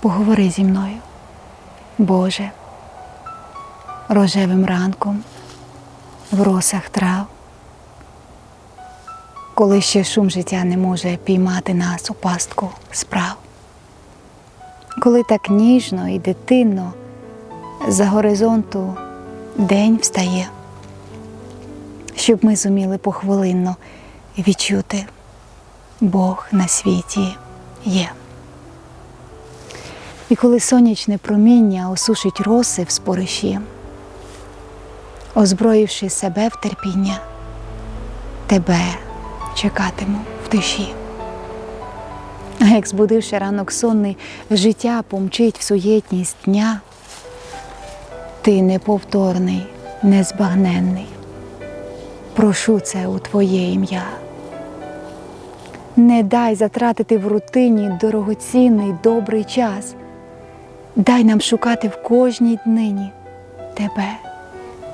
поговори зі мною, Боже, рожевим ранком в росах трав, коли ще шум життя не може піймати нас у пастку справ, коли так ніжно і дитинно за горизонту день встає, щоб ми зуміли похвилинно відчути, Бог на світі є. І коли сонячне проміння осушить роси в спориші, озброївши себе в терпіння, тебе чекатиму в тиші. А як збудивши ранок сонний, життя помчить в суєтність дня, ти неповторний, незбагненний. Прошу це у Твоє ім'я. Не дай затратити в рутині дорогоцінний добрий час. Дай нам шукати в кожній днині тебе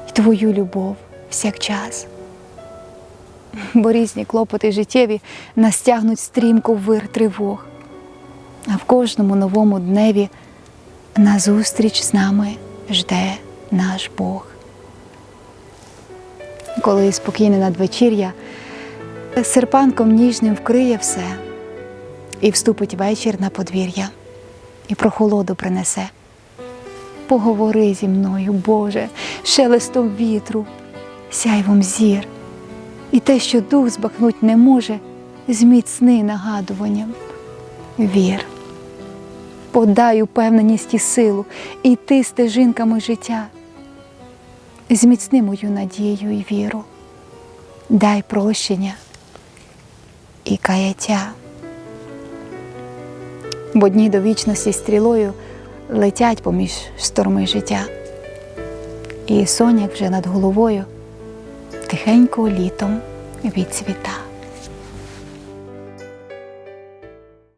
і твою любов всякчас. Бо різні клопоти життєві нас тягнуть стрімко вир тривог, а в кожному новому дневі назустріч з нами жде наш Бог. Коли спокійне надвечір'я серпанком ніжним вкриє все, і вступить вечір на подвір'я, і прохолоду принесе. Поговори зі мною, Боже, шелестом вітру, сяйвом зір, і те, що дух збахнуть не може, зміцни нагадуванням. Вір, подай упевненість і силу, і ти стежинками життя. Зміцни мою надію і віру, дай прощення і каяття. Бо дні до вічності стрілою летять поміж шторми життя, і соняк вже над головою тихенько літом відцвіта.